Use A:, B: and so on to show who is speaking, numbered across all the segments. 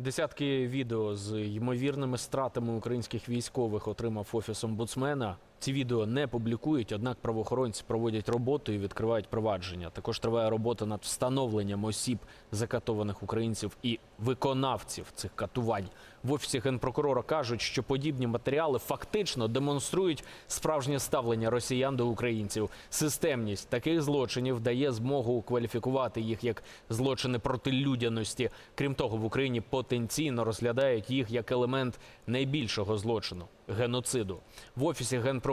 A: Десятки відео з ймовірними стратами українських військових отримав офіс омбудсмена. Ці відео не публікують, однак правоохоронці проводять роботу і відкривають провадження. Також триває робота над встановленням осіб закатованих українців і виконавців цих катувань. В офісі генпрокурора кажуть, що подібні матеріали фактично демонструють справжнє ставлення росіян до українців. Системність таких злочинів дає змогу кваліфікувати їх як злочини проти людяності. Крім того, в Україні потенційно розглядають їх як елемент найбільшого злочину геноциду. В офісі генпрокурора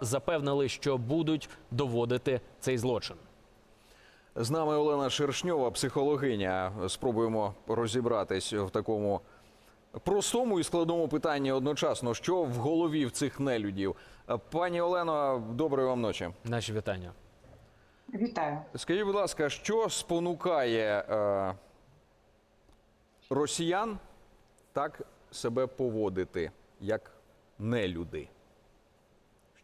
A: запевнили, що будуть доводити цей злочин.
B: З нами Олена Шершньова, психологиня. Спробуємо розібратись в такому простому і складному питанні одночасно. Що в голові в цих нелюдів? Пані Олено, доброї вам ночі.
A: Наші вітання.
C: Вітаю.
B: Скажіть, будь ласка, що спонукає е, росіян так себе поводити, як нелюди?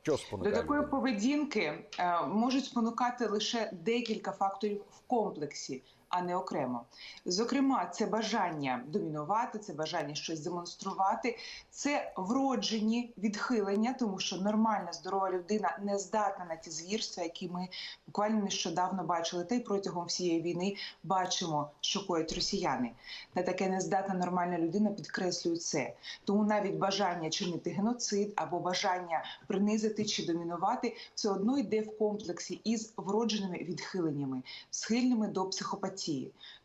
B: Що
C: До такої поведінки е, можуть спонукати лише декілька факторів в комплексі, а не окремо. Зокрема, це бажання домінувати, це бажання щось демонструвати, це вроджені відхилення, тому що нормальна здорова людина не здатна на ті звірства, які ми буквально нещодавно бачили, та й протягом всієї війни бачимо, що коять росіяни. На таке не здатна нормальна людина підкреслюю це. Тому навіть бажання чинити геноцид або бажання принизити чи домінувати все одно йде в комплексі із вродженими відхиленнями, схильними до психопатії.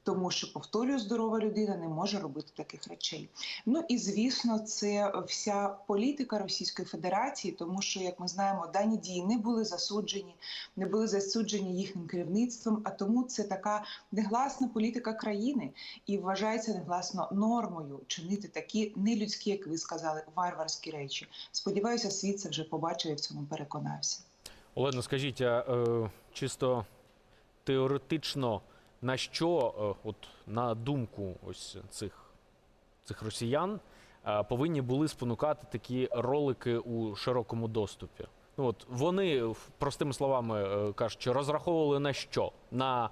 C: Тому що повторюю, здорова людина не може робити таких речей. Ну і звісно, це вся політика Російської Федерації, тому що, як ми знаємо, дані дії не були засуджені, не були засуджені їхнім керівництвом. А тому це така негласна політика країни і вважається негласно нормою чинити такі нелюдські, як ви сказали, варварські речі. Сподіваюся, світ це вже побачив і в цьому переконався.
A: Олено, скажіть, а е, чисто теоретично, на що, е, от на думку ось цих, цих росіян, е, повинні були спонукати такі ролики у широкому доступі? Ну от вони простими словами е, кажуть, розраховували на що? На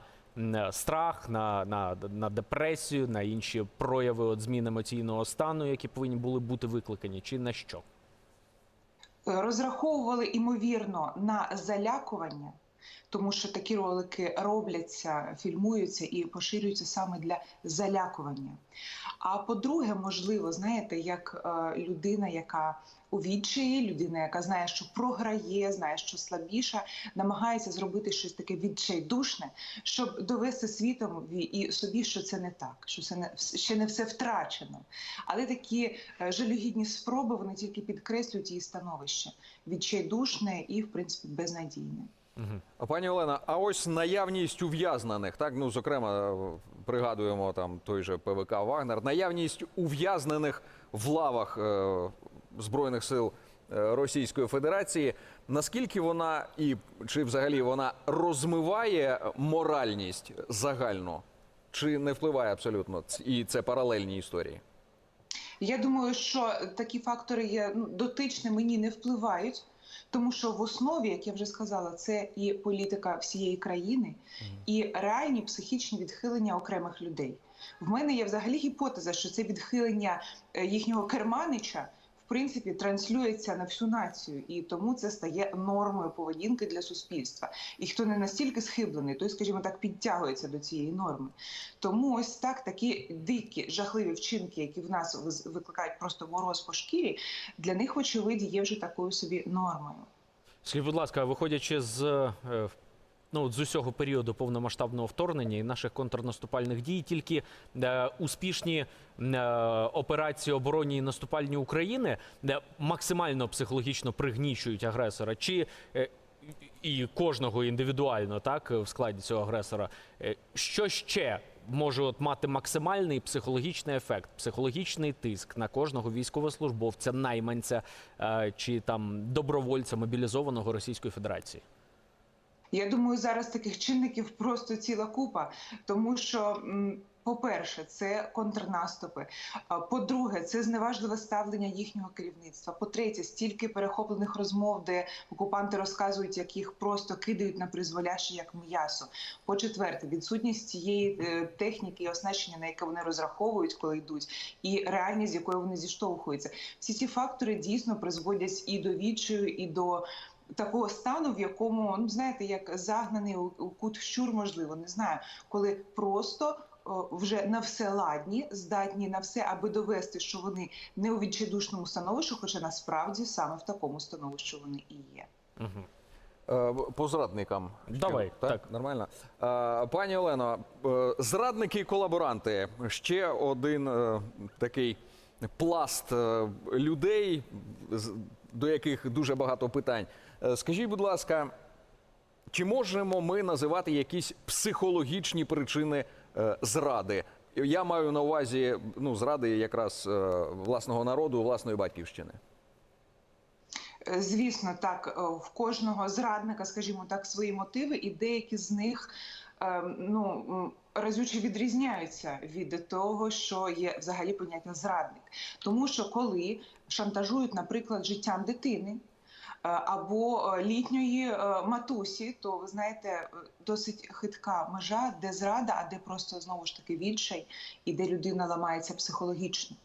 A: страх, на, на, на депресію, на інші прояви от змін емоційного стану, які повинні були бути викликані, чи на що?
C: розраховували імовірно на залякування, тому що такі ролики робляться, фільмуються і поширюються саме для залякування. А по-друге, можливо, знаєте, як е, людина, яка у відчаї, людина, яка знає, що програє, знає, що слабіша, намагається зробити щось таке відчайдушне, щоб довести світові і собі, що це не так, що це не ще не все втрачено. Але такі е, жалюгідні спроби вони тільки підкреслюють її становище відчайдушне і, в принципі, безнадійне.
A: Угу.
B: А, Пані Олена, а ось наявність ув'язнених, так ну зокрема, е, пригадуємо там той же ПВК Вагнер, наявність ув'язнених в лавах е, збройних сил е, Російської Федерації. Наскільки вона і чи взагалі вона розмиває моральність загально, чи не впливає абсолютно? І це паралельні історії.
C: Я думаю, що такі фактори є ну, дотичними ні не впливають, тому що в основі, як я вже сказала, це і політика всієї країни, і реальні психічні відхилення окремих людей. В мене є взагалі гіпотеза, що це відхилення е, їхнього керманича. Принципі, транслюється на всю націю, і тому це стає нормою поведінки для суспільства. І хто не настільки схиблений, той, скажімо так, підтягується до цієї норми. Тому ось так такі дикі, жахливі вчинки, які в нас викликають просто мороз по шкірі, для них, вочевидь, є вже такою собі нормою.
A: Скажіть, будь ласка, виходячи з, е, ну, от з усього періоду повномасштабного вторгнення і наших контрнаступальних дій, тільки е, успішні е, операції оборонні і наступальні України е, максимально психологічно пригнічують агресора, чи е, і кожного індивідуально, так, в складі цього агресора. Е, Що ще може от мати максимальний психологічний ефект, психологічний тиск на кожного військовослужбовця, найманця е, чи там добровольця мобілізованого Російської Федерації?
C: Я думаю, зараз таких чинників просто ціла купа, тому що По-перше, це контрнаступи. По-друге, це зневажливе ставлення їхнього керівництва. По-третє, стільки перехоплених розмов, де окупанти розказують, як їх просто кидають на призволяще як м'ясо. По-четверте, відсутність цієї е, техніки і оснащення, на яке вони розраховують, коли йдуть, і реальність, з якою вони зіштовхуються. Всі ці фактори дійсно призводять і до відчаю, і до такого стану, в якому ну знаєте, як загнаний у, у кут щур, можливо, не знаю, коли просто. о, Вже на все ладні, здатні на все, аби довести, що вони не у відчайдушному становищі, хоча насправді саме в такому становищі вони і є.
A: Угу.
B: По зрадникам.
A: Давай,
B: так.
A: так.
B: Нормально. Е, Пані Олено, е, зрадники і колаборанти. Ще один такий пласт людей, з- до яких дуже багато питань. Е, Скажіть, будь ласка, чи можемо ми називати якісь психологічні причини е, зради? Я маю на увазі ну, зради якраз е, власного народу, власної батьківщини.
C: Звісно, так в кожного зрадника, скажімо так, свої мотиви, і деякі з них ну разюче відрізняються від того, що є взагалі поняття зрадник. Тому що коли шантажують, наприклад, життям дитини. Е, Або е, літньої е, матусі, то ви знаєте, досить хитка межа, де зрада, а де просто знову ж таки відчай, і де людина ламається психологічно.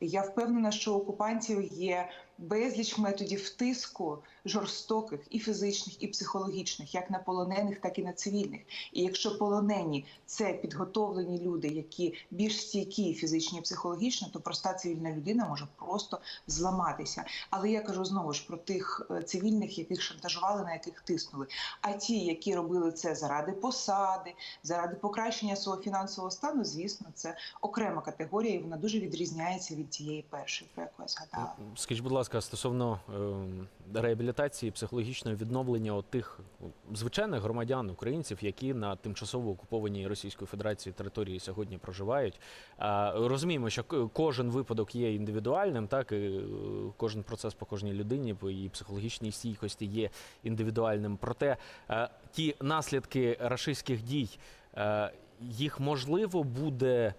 C: Я впевнена, що у окупантів є безліч методів тиску жорстоких і фізичних, і психологічних, як на полонених, так і на цивільних. І якщо полонені це підготовлені люди, які більш стійкі фізично і психологічно, то проста цивільна людина може просто зламатися. Але я кажу знову ж про тих е, цивільних, яких шантажували, на яких тиснули. А ті, які робили це заради посади, заради покращення свого фінансового стану, звісно, це окрема категорія, і вона дуже відрізняється від тієї першої, про яку я згадала.
A: Скажіть, будь ласка, стосовно е, реабілітації, психологічного відновлення тих звичайних громадян українців, які на тимчасово окупованій Російською Федерацією території сьогодні проживають. Е, розуміємо, що кожен випадок є індивідуальним, так і е, кожен процес по кожній людині по її психологічній стійкості є індивідуальним. Проте е, ті наслідки рашистських дій е, їх можливо буде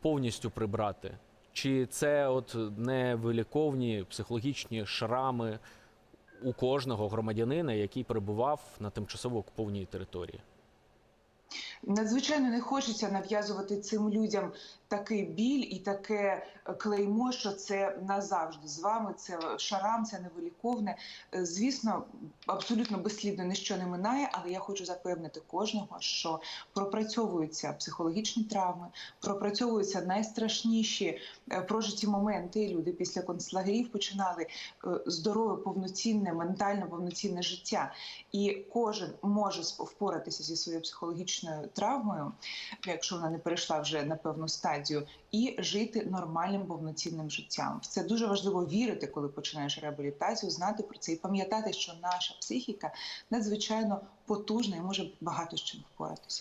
A: повністю прибрати. Чи це от невиліковні психологічні шрами у кожного громадянина, який перебував на тимчасово окупованій території?
C: Надзвичайно не хочеться нав'язувати цим людям такий біль і таке е, клеймо, що це назавжди з вами. Це шарам, це невиліковне. Е, Звісно, абсолютно безслідно ніщо не минає, але я хочу запевнити кожного, що пропрацьовуються психологічні травми, пропрацьовуються найстрашніші е, прожиті моменти. Люди після концлагерів починали здорове, повноцінне, ментально повноцінне життя. І кожен може впоратися зі своєю психологічною травмою, якщо вона не перейшла вже на певну стадію, і жити нормальним повноцінним життям. В це дуже важливо вірити, коли починаєш реабілітацію, знати про це і пам'ятати, що наша психіка надзвичайно потужна і може багато з чим впоратися.